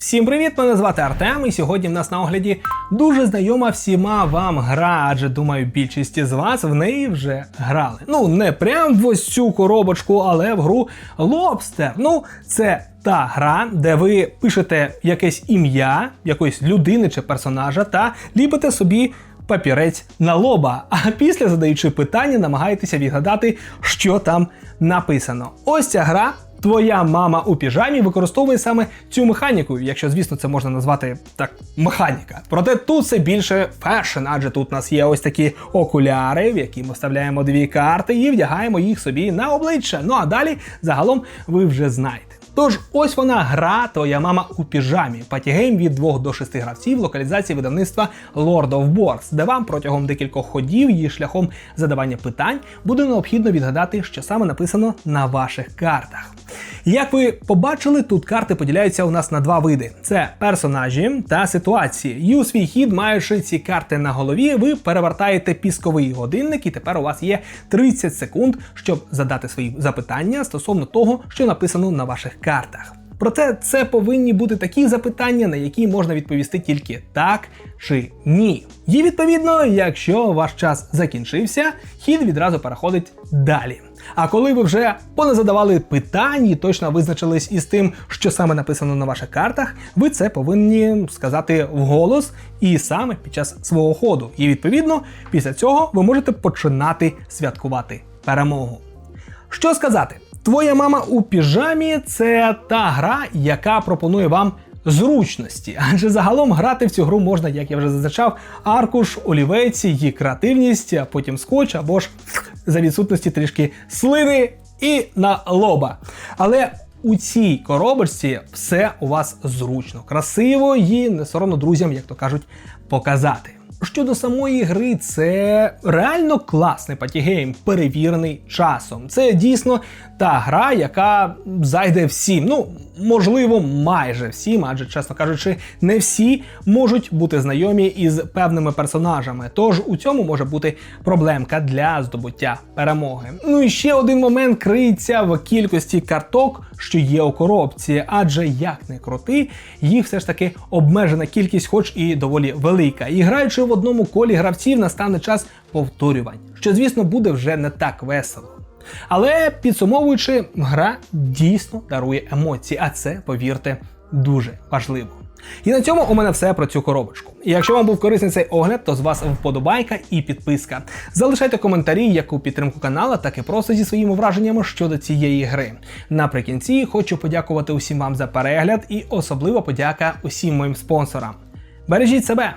Всім привіт! Мене звати Артем, і сьогодні в нас на огляді дуже знайома всіма вам гра, адже думаю, більшість з вас в неї вже грали. Ну, не прям в ось цю коробочку, але в гру Lobster. Ну, це та гра, де ви пишете якесь ім'я якоїсь людини чи персонажа та ліпите собі. Папірець на лоба, а після задаючи питання, намагаєтеся відгадати, що там написано. Ось ця гра Твоя мама у піжамі використовує саме цю механіку, якщо, звісно, це можна назвати так механіка. Проте тут це більше фешн, адже тут у нас є ось такі окуляри, в які ми вставляємо дві карти і вдягаємо їх собі на обличчя. Ну а далі загалом ви вже знаєте. Тож ось вона гра Твоя мама у піжамі. Патігейм від 2 до 6 гравців локалізації видавництва Lord of Boards, де вам протягом декількох ходів і шляхом задавання питань буде необхідно відгадати, що саме написано на ваших картах. Як ви побачили, тут карти поділяються у нас на два види: це персонажі та ситуації. І у свій хід, маючи ці карти на голові, ви перевертаєте пісковий годинник, і тепер у вас є 30 секунд, щоб задати свої запитання стосовно того, що написано на ваших картах. Проте це повинні бути такі запитання, на які можна відповісти тільки так чи ні. І відповідно, якщо ваш час закінчився, хід відразу переходить далі. А коли ви вже поназадавали питань і точно визначились із тим, що саме написано на ваших картах, ви це повинні сказати вголос і саме під час свого ходу. І відповідно, після цього ви можете починати святкувати перемогу. Що сказати? Твоя мама у піжамі це та гра, яка пропонує вам зручності, адже загалом грати в цю гру можна, як я вже зазначав, аркуш, олівець, її креативність, а потім скотч або ж за відсутності трішки слини і на лоба. Але у цій коробочці все у вас зручно, красиво і не соромно друзям, як то кажуть, показати. Щодо самої гри, це реально класний патігейм, перевірений часом. Це дійсно та гра, яка зайде всім. Ну, можливо, майже всім, адже, чесно кажучи, не всі можуть бути знайомі із певними персонажами. Тож у цьому може бути проблемка для здобуття перемоги. Ну і ще один момент криється в кількості карток, що є у коробці, адже як не крути, їх все ж таки обмежена кількість, хоч і доволі велика. І граючи в одному колі гравців, настане час повторювань, що звісно буде вже не так весело. Але підсумовуючи, гра дійсно дарує емоції, а це, повірте, дуже важливо. І на цьому у мене все про цю коробочку. І якщо вам був корисний цей огляд, то з вас вподобайка і підписка. Залишайте коментарі як у підтримку канала, так і просто зі своїми враженнями щодо цієї гри. Наприкінці хочу подякувати усім вам за перегляд і особливо подяка усім моїм спонсорам. Бережіть себе,